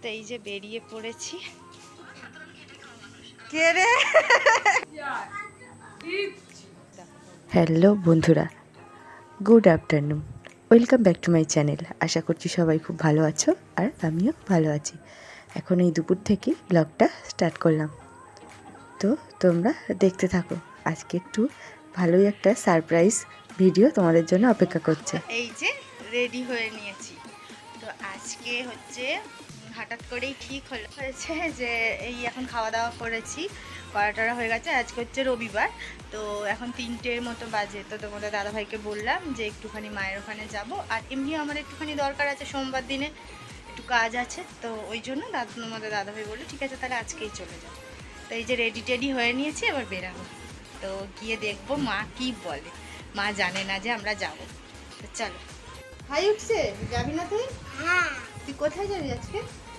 তো এই যে বেরিয়ে পড়েছি। কে রে? হ্যালো বন্ধুরা good afternoon. Welcome back to my channel. আশা করছি সবাই খুব ভালো আছো আর আমিও ভালো আছি। এখন এই দুপুর থেকে ব্লগটা স্টার্ট করলাম। তো তোমরা দেখতে থাকো আজকে একটু ভালোই একটা সারপ্রাইজ ভিডিও তোমাদের জন্য অপেক্ষা করছে। এই যে রেডি হয়ে নিয়েছি। তো আজকে হচ্ছে হঠাৎ করেই ঠিক হলো। হয়েছে যে এই এখন খাওয়া দাওয়া করেছি করা টরা হয়ে গেছে। আজকে হচ্ছে রবিবার তো এখন তিনটের মতো বাজে। তো তোমাদের দাদাভাইকে বললাম যে একটুখানি মায়ের ওখানে যাব। আর এমনি আমার একটুখানি দরকার আছে সোমবার দিনে একটু কাজ আছে তো ওই জন্য দাদা তোমাদের দাদাভাই বলল ঠিক আছে তাহলে আজকেই চলে যাও। তো এই যে রেডি টেডি হয়ে নিয়েছি এবার বেরাবো। তো গিয়ে দেখব মা কি বলে। মা জানে না যে আমরা যাব। তো চলো। হাই উঠছে? যাবি না তুই? তুই কোথায় যাবি আজকে?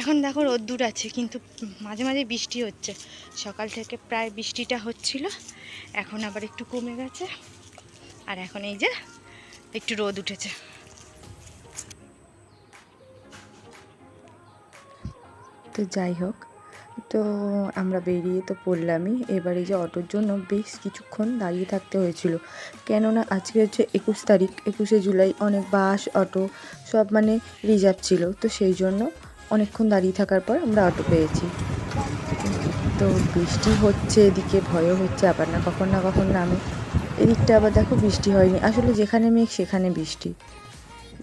এখন দেখো রোদ্দুর আছে, কিন্তু মাঝে মাঝে বৃষ্টি হচ্ছে। সকাল থেকে প্রায় বৃষ্টিটা হচ্ছিল, এখন আবার একটু কমে গেছে। আর এখন এই যে একটু রোদ উঠেছে। তো যাই হোক, তো আমরা বেরিয়ে তো পড়লামই। এবার এই যে অটোর জন্য বেশ কিছুক্ষণ দাঁড়িয়ে থাকতে হয়েছিল। কেননা আজকে হচ্ছে একুশ তারিখ, একুশে জুলাই অনেক বাস, অটো সব মানে রিজার্ভ ছিল। তো সেই জন্য অনেকক্ষণ দাঁড়িয়ে থাকার পর আমরা অটো পেয়েছি। তো বৃষ্টি হচ্ছে, এদিকে ভয়ও হচ্ছে, আবার না কখন না কখন নামে। এদিকটা আবার দেখো বৃষ্টি হয়নি। আসলে যেখানে মেঘ, সেখানে বৃষ্টি।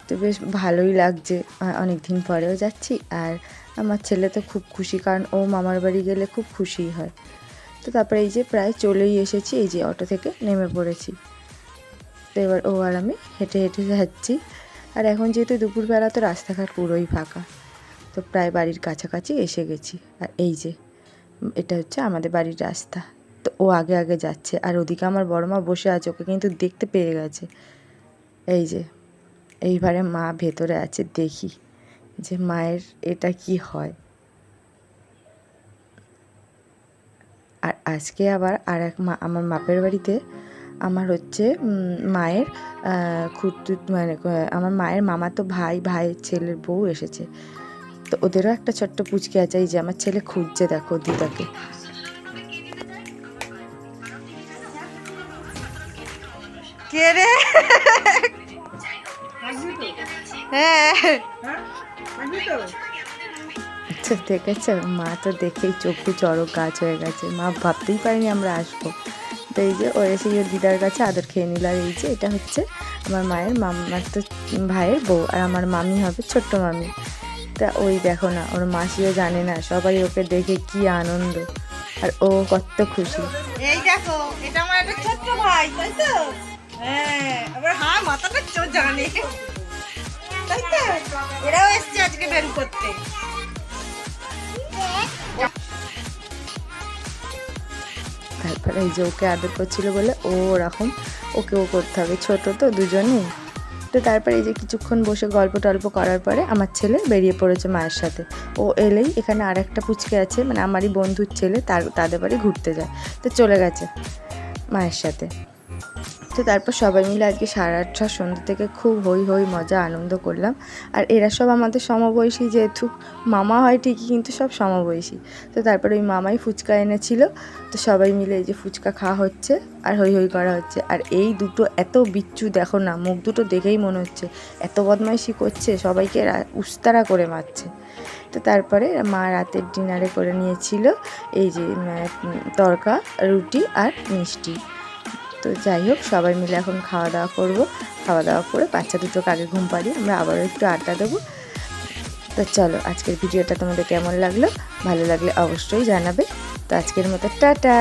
তো বেশ ভালোই লাগছে। অনেক দিন পরেও যাচ্ছি। আর আমার ছেলে তো খুব খুশি, কারণ ও মামার বাড়ি গেলে খুব খুশি হয়। তো তারপরে এই যে প্রায় চলেই এসেছি, এই যে অটো থেকে নেমে পড়েছি। তো এবার ও আর আমি হেঁটে হেঁটে যাচ্ছি। আর এখন যেহেতু দুপুরবেলা, তো রাস্তাঘাট পুরোই ফাঁকা। তো প্রায় বাড়ির কাছাকাছি এসে গেছি। আর এই যে এটা হচ্ছে আমাদের বাড়ির রাস্তা। তো ও আগে আগে যাচ্ছে। আর ওদিকে আমার বড় মা বসে আছে, ওকে কিন্তু দেখতে পেয়ে গেছে। এই যে, এইবারে মা ভেতরে আছে, দেখি যে মায়ের এটা কি হয়। আর আজকে আবার আর এক মা, আমার মাপের বাড়িতে আমার হচ্ছে মায়ের খুঁড়তু মানে আমার মায়ের মামা তো ভাই, ভাইয়ের ছেলের বউ এসেছে। তো ওদেরও একটা ছোট্ট পুচকে আছে এই যে আমার ছেলে খুঁজছে দেখো দিদাকে। কে রে? হ্যাঁ। দেখেছ? মা তো দেখেই চোখে চড়ক গাছ হয়ে গেছে। মা ভাবতেই পারিনি আমরা আসব। তো এই যে ও এসে গিয়ে দিদার কাছে আদর খেয়ে নিল আর এই যে এটা হচ্ছে আমার মায়ের মামার তো ভাইয়ের বউ আর আমার মামি হবে ছোট্ট মামি। তা ওই দেখো না ওর মাসিও জানে না সবাই ওকে দেখে কি আনন্দ। আর ও কত খুশি। এই দেখো এটা আমার একটা ছোট্ট ভাই তাই তো? হ্যাঁ আবার হ্যাঁ মাথাটা চো জানে। তাই তো? এরাও এসছে আজকে বের করতে। তারপরে এই যে ওকে আদর করছিল বলে ও ওরকম ওকেও করতে হবে। ছোট তো দুজনেই। তো তারপরে এই যে কিছুক্ষণ বসে গল্প টল্প করার পরে আমার ছেলে বেরিয়ে পড়েছে মায়ের সাথে। ও এলেই এখানে আর একটা পুচকে আছে মানে আমারই বন্ধুর ছেলে, তার, তাদের বাড়ি ঘুরতে যায়। তো চলে গেছে মায়ের সাথে। তো তারপর সবাই মিলে আজকে সাড়ে আটটা সন্ধ্যে থেকে খুব হই হই মজা আনন্দ করলাম। আর এরা সব আমাদের সমবয়সী যেহেতু, মামা হয় ঠিকই কিন্তু সব সমবয়সী। তো তারপরে ওই মামাই ফুচকা এনেছিল, তো সবাই মিলে এই যে ফুচকা খাওয়া হচ্ছে আর হই হই করা হচ্ছে। আর এই দুটো এত বিচ্ছু দেখো না, মুখ দুটো দেখেই মনে হচ্ছে, এত বদমাইশি করছে, সবাইকে উস্তারা করে মারছে। তো তারপরে মা রাতের ডিনারে করে নিয়েছিল এই যে তরকা, রুটি আর মিষ্টি। তো যাই হোক, সবাই মিলে এখন খাওয়া দাওয়া করব। খাওয়া দাওয়া করে বাচ্চা দুটো আগে ঘুম পাড়িয়ে আমরা আবারও একটু আড্ডা দেবো। তো চলো, আজকের ভিডিওটা তোমাদের কেমন লাগল? ভালো লাগলে অবশ্যই জানাবে। তো আজকের মতো, টাটা!